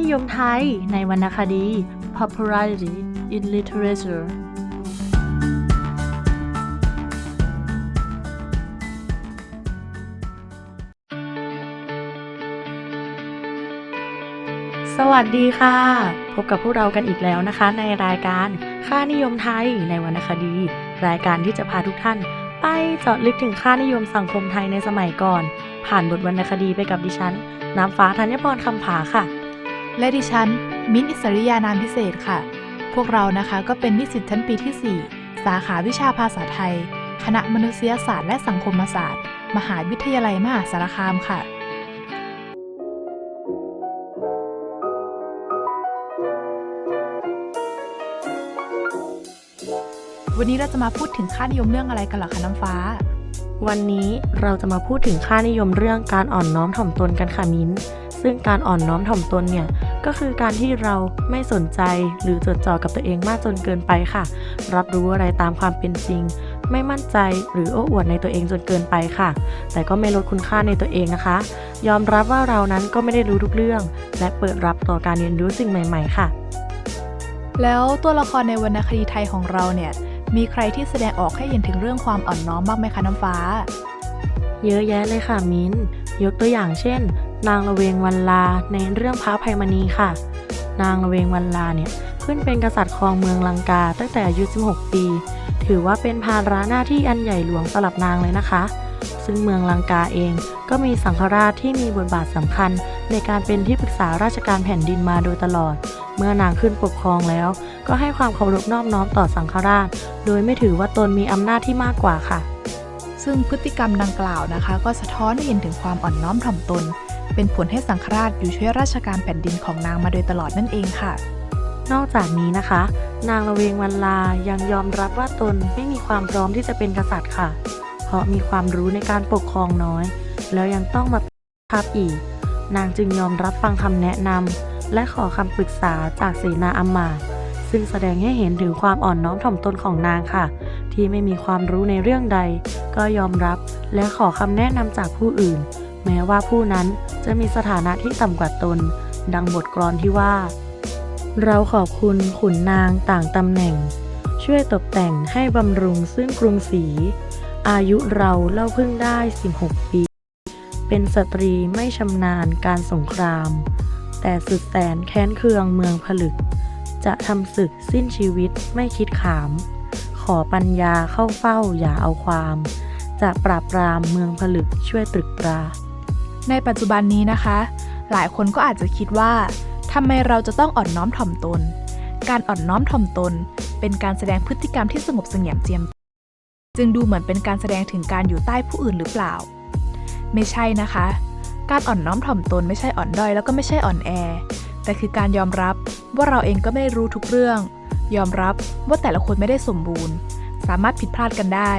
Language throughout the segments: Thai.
นิยมไทยในวรรณคดี popularity in literature สวัสดีค่ะ พบกับพวกเรากันอีกแล้วนะคะ ในรายการค่านิยมไทยในวรรณคดี รายการที่จะพาทุกท่าน ไปเจาะลึกถึงค่านิยมสังคมไทยในสมัยก่อน ผ่านบทวรรณคดีไปกับดิฉัน น้ำฟ้าธัญพรคำผาค่ะ และดิฉัน มิ้นอิสริยานามพิเศษค่ะ พวกเรานะคะก็เป็นนิสิตชั้นปีที่ 4 สาขาวิชาภาษาไทย คณะมนุษยศาสตร์และสังคมศาสตร์ มหาวิทยาลัยมหาสารคามค่ะวันนี้เราจะมาพูดถึงค่านิยมเรื่องอะไรกันหรอคะน้ำฟ้า วันนี้เราจะมาพูดถึงค่านิยมเรื่องการอ่อนน้อมถ่อมตนกันค่ะมิ้น ซึ่งการอ่อนน้อมถ่อมตนเนี่ยก็คือการที่เราไม่สนใจหรือจดจ่อกับตัวเองมากจนเกินไปค่ะ รับรู้อะไรตามความเป็นจริง ไม่มั่นใจหรือโอ้อวดในตัวเองจนเกินไปค่ะ แต่ก็ไม่ลดคุณค่าในตัวเองนะคะ ยอมรับว่าเรานั้นก็ไม่ได้รู้ทุกเรื่อง และเปิดรับต่อการเรียนรู้สิ่งใหม่ ๆ ค่ะ แล้วตัวละครในวรรณคดีไทยของเราเนี่ย มีใครที่แสดงออกให้เห็นถึงเรื่องความอ่อนน้อมบ้างไหมคะน้ำฟ้า เยอะแยะเลยค่ะมิ้น ยกตัวอย่างเช่น นางละเวงวันลาในเรื่องพระภัยมณีค่ะ นางละเวงวันลาเนี่ยขึ้นเป็นกษัตริย์ครองเมืองลังกาตั้งแต่อายุ 16 ปี ถือว่าเป็นภาระหน้าที่อันใหญ่หลวงสำหรับนางเลยนะคะ ซึ่งเมืองลังกาเองก็มีสังฆราชที่มีบทบาทสำคัญในการเป็นที่ปรึกษาราชการแผ่นดินมาโดยตลอด เมื่อนางขึ้นปกครองแล้ว ก็ให้ความเคารพนอบน้อมต่อสังฆราช โดยไม่ถือว่าตนมีอำนาจที่มากกว่าค่ะ ซึ่งพฤติกรรมดังกล่าวนะคะ ก็สะท้อนให้เห็นถึงความอ่อนน้อมถ่อมตน เป็นผลให้สังฆราชอยู่ช่วยราชการแผ่นดินของนางมาโดยตลอดนั่นเองค่ะ นอกจากนี้นะคะ นางละเวงวันลายังยอมรับว่าตนไม่มีความพร้อมที่จะเป็นกษัตริย์ค่ะ เพราะมีความรู้ในการปกครองน้อย แล้วยังต้องมาทับอีก นางจึงยอมรับฟังคำแนะนำ และขอคำปรึกษาจากเสนาอำมาตย์ซึ่งแสดงให้เห็นถึงความอ่อนน้อมถ่อมตนของนางค่ะ ที่ไม่มีความรู้ในเรื่องใด ก็ยอมรับและขอคำแนะนำจากผู้อื่น แม้ว่าผู้นั้นจะมีสถานะที่ต่ำกว่าตน ดังบทกลอนที่ว่า เราขอบคุณขุนนางต่างตำแหน่ง ช่วยตกแต่งให้บำรุงซึ่งกรุงศรีอายุเราเล่าเพิ่งได้ 16 ปี เป็นสตรีไม่ชำนาญการสงคราม แต่สุดแสนแค้นเคืองเมืองผลึก จะทำศึกสิ้นชีวิตไม่คิดขาม ขอปัญญาเข้าเฝ้าอย่าเอาความ จะปราบปรามเมืองผลึกช่วยตรึกตรา ในปัจจุบันนี้นะคะ หลายคนก็อาจจะคิดว่าทำไมเราจะต้องอ่อนน้อมถ่อมตน การอ่อนน้อมถ่อมตน เป็นการแสดงพฤติกรรมที่สงบเสงี่ยมเจียม จึงดูเหมือนเป็นการแสดงถึงการอยู่ใต้ผู้อื่นหรือเปล่า ไม่ใช่นะคะ การอ่อนน้อมถ่อมตนไม่ใช่อ่อนด้อยแล้วก็ไม่ใช่อ่อนแอ แต่คือการยอมรับว่าเราเองก็ไม่ได้รู้ทุกเรื่อง ยอมรับว่าแต่ละคนไม่ได้สมบูรณ์ สามารถผิดพลาดกันได้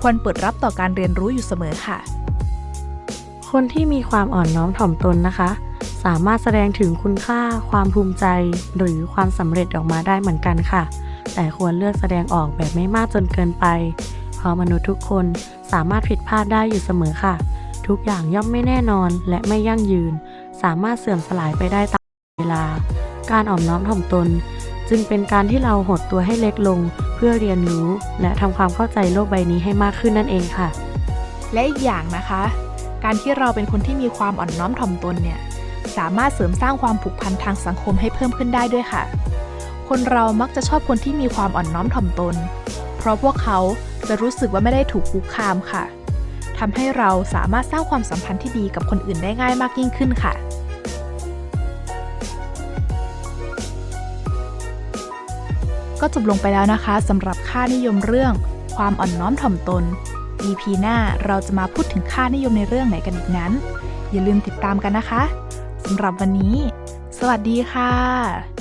ควรเปิดรับต่อการเรียนรู้อยู่เสมอค่ะ คนที่มีความอ่อนน้อมถ่อมตนนะคะ สามารถแสดงถึงคุณค่า ความภูมิใจ หรือความสำเร็จออกมาได้เหมือนกันค่ะ แต่ควรเลือกแสดงออกแบบไม่มากจนเกินไป เพราะมนุษย์ทุกคนสามารถผิดพลาดได้อยู่เสมอค่ะ ทุกอย่างย่อมไม่แน่นอนและไม่ยั่งยืน สามารถเสื่อมสลายไปได้ตามเวลา การอ่อนน้อมถ่อมตน จึงเป็นการที่เราหดตัวให้เล็กลง เพื่อเรียนรู้ และทำความเข้าใจโลกใบนี้ให้มากขึ้นนั่นเองค่ะ และอีกอย่างนะคะ การที่เราเป็นคนที่มีความอ่อนน้อมถ่อมตนเนี่ยสามารถเสริมสร้างความผูกพันทางสังคมให้เพิ่มขึ้นได้ด้วยค่ะ คนเรามักจะชอบคนที่มีความอ่อนน้อมถ่อมตน เพราะพวกเขาจะรู้สึกว่าไม่ได้ถูกคุกคามค่ะ ทำให้เราสามารถสร้างความสัมพันธ์ที่ดีกับคนอื่นได้ง่ายมากยิ่งขึ้นค่ะ ก็จบลงไปแล้วนะคะสำหรับค่านิยมเรื่อง ความอ่อนน้อมถ่อมตน EP หน้าเราจะมาพูดถึงค่านิยมในเรื่องไหนกันอีกนั้น อย่าลืมติดตามกันนะคะสำหรับวันนี้ สวัสดีค่ะ